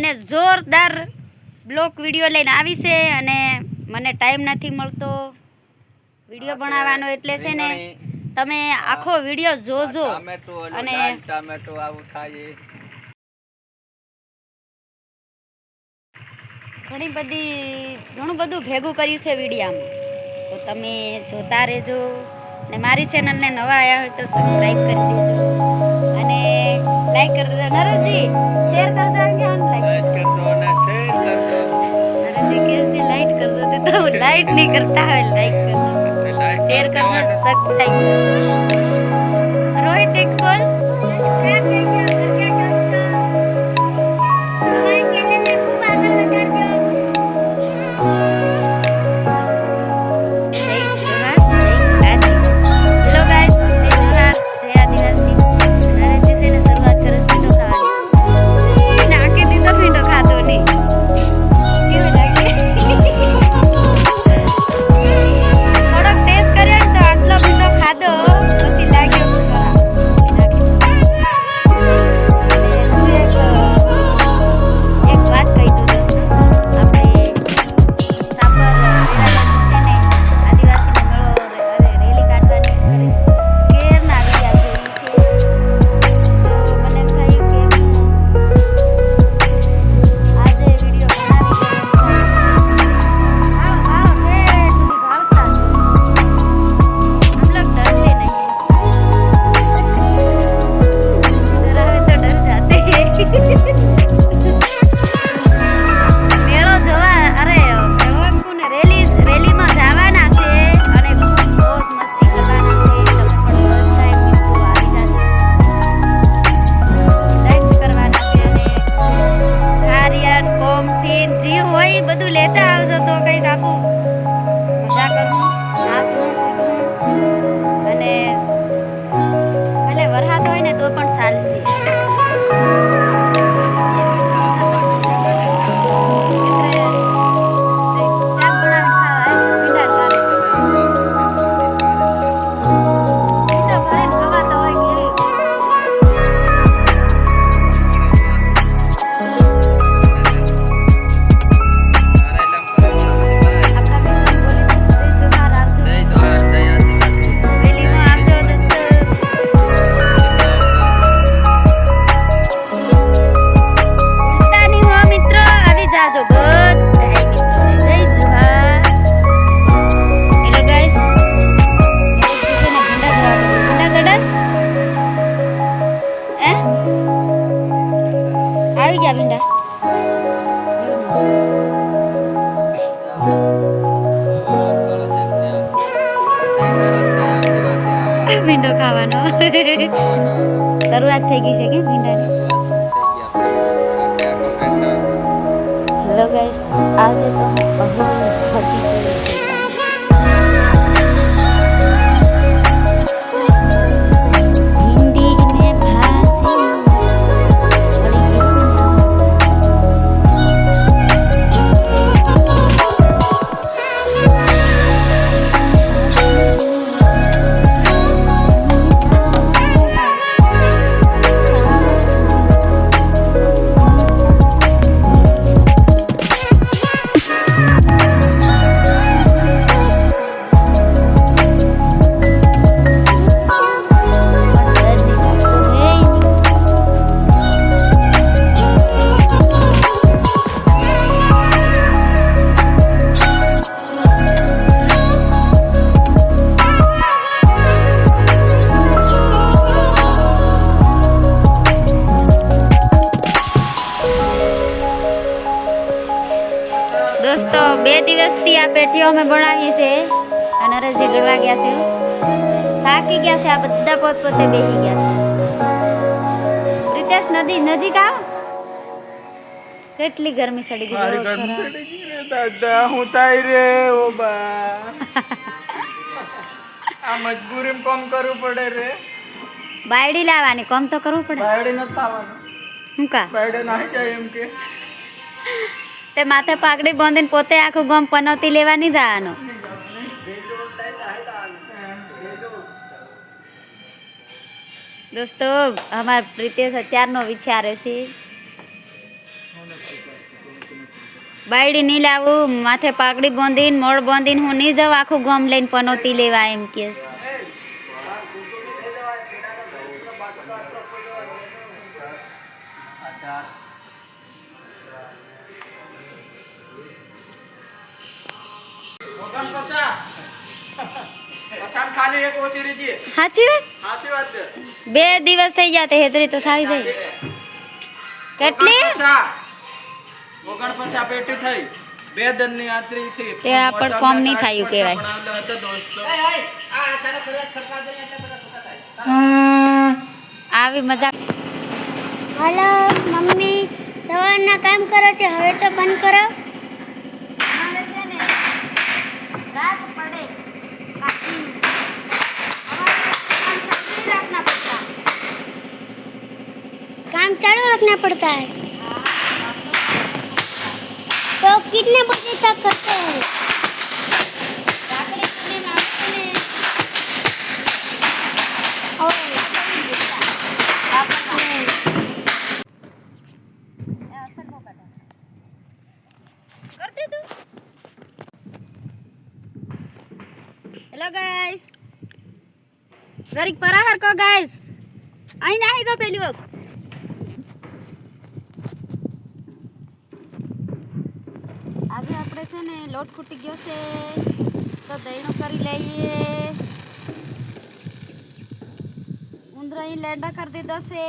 અને જોરદાર block video લઈને આવી છે અને મને ટાઈમ નથી મળતો વીડિયો બનાવવાનો એટલે છે ને તમે આખો વીડિયો જોજો અને- ટામેટો આવું થાય ઘણી બધી ઘણું બધું ભેગું કર્યું છે વિડીયામાં. તો તમે જોતા રહેજો અને મારી ચેનલને નવા આવ્યા હોય તો સબસ્ક્રાઈબ કરી દેજો. અને લાઈક કરી દેજો. નરેશજી શેર કરજો લાઈટ નહીં કરતા હોય લાઈક કરજો લાઈક શેર કરજો સબસ્ક્રાઇબ રોહિત એક બોલ. ભીંડા ખાવાનો. શરૂઆત થઈ ગઈ છે કે ભીંડાની ગયા છે થાકી ગયા છે આ બધા પોતપોતે બેસી ગયા છે. પ્રિતેશ નદી નજીક આવ. કેટલી ગરમી સડી ગઈ. ચડી ગઈ દાદા હું તાઈ રે ઓ બા. આ મજબૂરીમાં કામ કરવું પડે રે. બાયડી લાવવાની કોમ તો કરવું પડે. બાયડી ન આવવાનું હું કા? બાયડે ના જાય એમ કે. તે માથે પાઘડી બાંધીને પોતે આખું ગમ પનોતી લેવાની જવાનો. દોસ્તો, અમાર પ્રિતેશ અત્યારનો વિચારે છે. બાયડી નહીં લાવું માથે પાકડી બાંધીને મોડ બાંધીને હું નહીં જાઉં, આખું ગમ લઈને પનોતી લેવા એમ કે ખાલી એક ઓછી રીજી સાચી વાત? સાચી વાત છે. બે દિવસ થઈ ગયા તે હેતરી તો થાવી જાય કેટલી? ઓગણ પછા પેટી થઈ. બે દનની આતરી થી. તે આપણ કોમ નહીં થાયું કહેવાય. આવી મજા. હલો મમ્મી સવારના કામ કરો છો? હવે તો બંધ કરો. रखना पड़ता है तो कितने बजे तक करते हैं और કરતી તું હેલો ગાઈસ જરીક પરાહર કો ગાઈસ અહીં નાહી દો પેલી વખત છે ને લોટ ખૂટી ગયો છે. તો દહીણું કરી લઈએ. ઉંદરા અહીં લેંડા કરી દીધા છે.